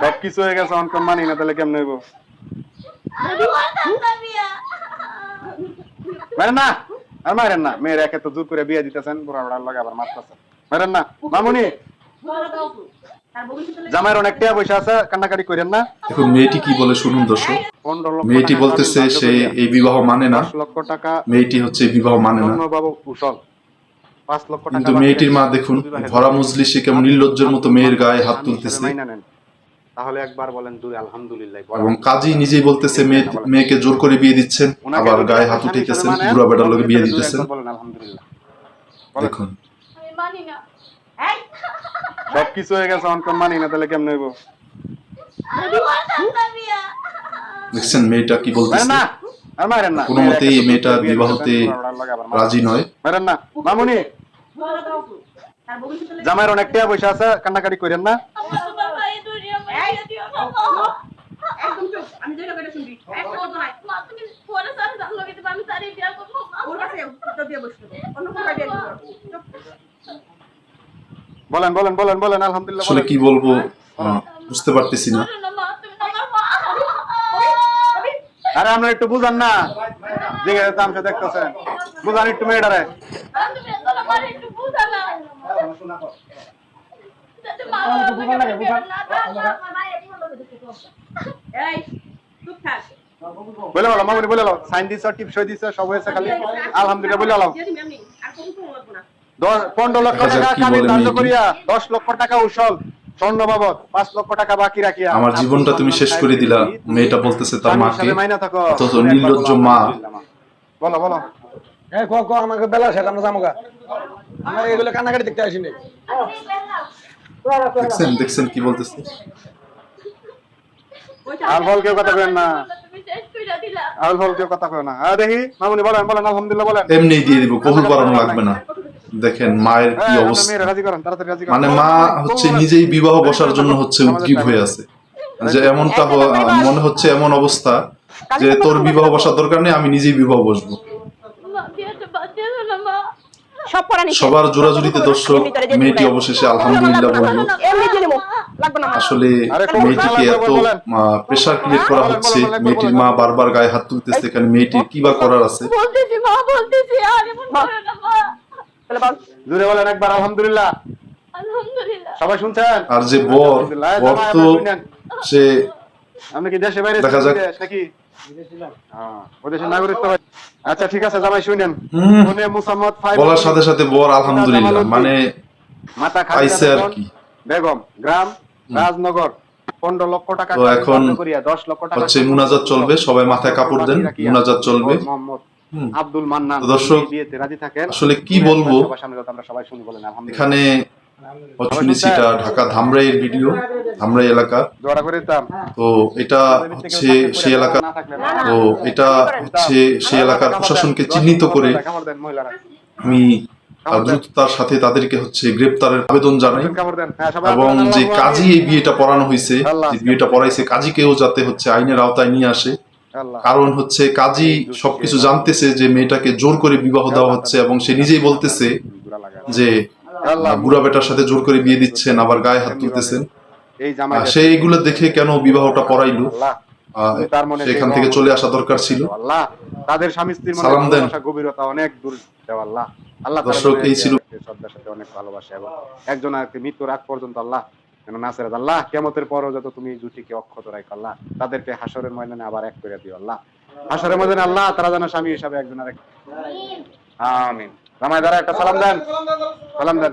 সব কিছু হয়ে গেছে অনকম মানি না তাহলে কেমন হইব? মারেন না আর মারেন না। মেয়ের একে তো জোর করে বিয়ে দিতেছেন বুড়া বুড়ার লগে আবার মারতেছেন। মারেন না। মামুনি জামাইয়ের অনেক পয়সা আছে কান্নাকাটি করেন না। মেয়েটি কি বলে শুনুন দর্শক। মেয়েটি বলতেছে সে এই বিবাহ মানে না। লক্ষ টাকা মেয়েটি হচ্ছে বিবাহ মানে না। বাবু কুশল। পাঁচ লক্ষ টাকা কিন্তু মেয়েটির মা দেখুন ভরা। মজলিসে কেমন নির্লজ্জের মতো মেয়ের গায়ে হাত তুলতেছে। তাহলে একবার বলেন দুই আলহামদুলিল্লাহ এবং কাজী নিজেই বলতেছে মেয়ে মেয়েকে জোর করে বিয়ে দিচ্ছেন আবার গায়ে হাত উঠেছেন বুড়া বেটার লোকে বিয়ে দিতেছেন। বলেন আলহামদুলিল্লাহ। দেখুন। মানি না। সব কিছু হয়ে গেছে অনকম মানি না তাহলে কেমন হইব? দেখছেন মেয়েটা কি বলতেছে? না আর মারেন না। কোনো মতেই এই মেয়েটা বিবাহতে রাজি নয়। মারেন না। মামুনি। জামাইয়ের অনেক টাকা পয়সা আছে কান্নাকাটি করেন না আমার তো বাবা এই দুনিয়া মাইয়া দিও না বাবা। একদম চুপ আমি যেটা করে শুনবি একদম তো নাই মা তুমি পরে স্যার জানলো কিন্তু আমি তারই বিয়া করব ওর কাছে তো দিয়ে বসতে অন্য কোনো বিয়ে করব বলেন বলেন বলেন বলেন আলহামদুলিল্লাহ আসলে কি বলব বুঝতে পারতেছি না বলো আরে আমরা একটু বুঝান না যে তামসা দেখতেছেন বুঝান একটু মেয়েটারে আর না এই চুপ থাক। বলে বলো মামুনি বলে বলো সাইন দিছ টিপ সই দিছ সব হয়েছে খালি। আলহামদুলিল্লাহ বলে পনেরো লক্ষ টাকা কি ধার্য করিয়া দশ লক্ষ টাকা উসল স্বর্ণ বাবদ পাঁচ লক্ষ টাকা বাকি রাখিয়া। আমার জীবনটা তুমি শেষ করে দিলা। মেয়েটা বলতেছে তার মাকে অথচ নির্লজ্জ মা। বলো বলো। এই ক ক আমাকে বেলা শেষ আমরা যাব গা আমরা এগুলো কান্নাকাটি দেখতে আসিনি। দেখছেন দেখছেন কি বলতেছে? আর বল কেউ কথা কেন না তুমি শেষ কইরা দিলা আর বল কেউ কথা কেন না দেখি মামুনি বলেন বলেন আলহামদুলিল্লাহ বলেন এমনি দিয়ে দিব কবুল করানো লাগবে না দেখেন মায়ের কি হ্যাঁ, অবস্থা মেয়েরা রাজি করেন তাড়াতাড়ি রাজি করেন মানে মা হচ্ছে নিজেই বিবাহ বসার জন্য হচ্ছে উদ্গ্রীব হয়ে আছে যে এমনটা মনে হচ্ছে এমন অবস্থা যে তোর বিবাহ বসার দরকার নেই আমি নিজেই বিবাহ বসবো সবার জোরাজুরিতে দর্শক মেয়েটি অবশেষে আলহামদুলিল্লাহ বলল এমনি দিয়ে নেব লাগবে না আমার। আসলে মেয়েটিকে এত প্রেশার ক্রিয়েট করা হচ্ছে মেয়েটির মা বারবার গায়ে হাত তুলতেছে এখানে মেয়েটির কি বা করার আছে? বলতেছি মা বলতেছি আর এমন করো না মা। তাহলে বল। জুড়ে বলেন একবার আলহামদুলিল্লাহ। আলহামদুলিল্লাহ। সবাই শুনছেন? আর যে বর বর তো সে আপনি কি দেশে বাইরে দেখা যাক। নাকি? হ্যাঁ, আচ্ছা ঠিক আছে জামাই শুনেন। হুম। ফোনে মুসাম্মদ বলার সাথে সাথে বর আলহামদুলিল্লাহ মানে মাথা পাইছে আর কি। বেগম গ্রাম রাজনগর পনেরো লক্ষ টাকা তো এখন দশ লক্ষ টাকা হচ্ছে মুনাজাত চলবে সবাই মাথায় কাপড় দেন মুনাজাত চলবে। আব্দুল মান্নান দর্শক, আসলে কি বলব? শুনি বলেন এখানে এটা ঢাকা ধামরাইয়ের ভিডিও ধামরাই এলাকা। তো এটা হচ্ছে সেই এলাকা তো এটা হচ্ছে সেই এলাকার প্রশাসনকে চিহ্নিত করে আমি দ্রুততার সাথে তাদেরকে হচ্ছে গ্রেপ্তারের আবেদন জানাই। হ্যাঁ এবং যে। কাজী এই বিয়েটা পড়ানো হয়েছে যে বিয়েটা পড়াইছে কাজীকেও যাতে হচ্ছে আইনের আওতায় নিয়ে আসে। কারণ হচ্ছে কাজী সবকিছু জানতেছে যে মেয়েটাকে জোর করে বিবাহ দেওয়া হচ্ছে এবং সে নিজেই বলতেছে বুড়া যে বুড়া বেটার সাথে জোর করে বিয়ে দিচ্ছেন আবার গায়ে হাত তুলতেছেন। সে এগুলো দেখে কেন বিবাহটা পড়াইলো? তার এখান থেকে চলে আসা দরকার ছিল। তাদের স্বামী স্ত্রীর মধ্যে ভালোবাসা গভীরতা অনেক দূর দেওয়া আল্লাহ দর্শক, এই ছিল- সাথে অনেক ভালোবাসে এবং একজন আরেককে মৃত্যুর আগ পর্যন্ত আল্লাহ যেন নাসেরাত আল্লাহ কেমতের পরও যত তুমি জুটিকে অক্ষত রাখো আল্লাহ তাদেরকে হাসরের ময়দানে আবার এক করে দিও আল্লাহ হাসরের ময়দানে আল্লাহ তারা যেন স্বামী হিসাবে একজন আরেক আমিন রামায় দ্বারা একটা সালাম দেন সালাম দেন